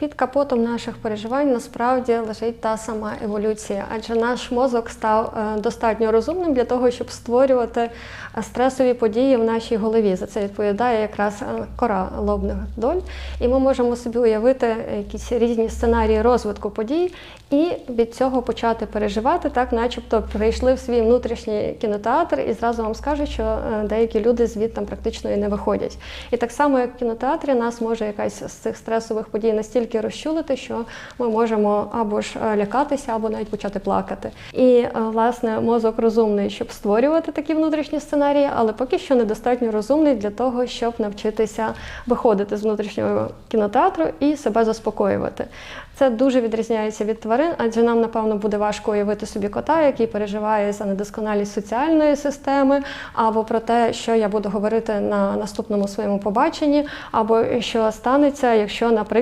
Під капотом наших переживань насправді лежить та сама еволюція, адже наш мозок став е, достатньо розумним для того, щоб створювати е, стресові події в нашій голові. За це відповідає якраз е, кора лобних доль. І ми можемо собі уявити якісь різні сценарії розвитку подій і від цього почати переживати, так, начебто прийшли в свій внутрішній кінотеатр і зразу вам скажуть, що деякі люди звідти практично і не виходять. І так само, як в кінотеатрі, нас може якась з цих стресових подій настільки розчулити, що ми можемо або ж е, лякатися, або навіть почати плакати. І е, власне мозок розумний, щоб створювати такі внутрішні сценарії, але поки що недостатньо розумний для того, щоб навчитися виходити з внутрішнього кінотеатру і себе заспокоювати. Це дуже відрізняється від тварин, адже нам, напевно, буде важко уявити собі кота, який переживає за недосконалість соціальної системи, або про те, що я буду говорити на наступному своєму побаченні, або що станеться, якщо, наприклад,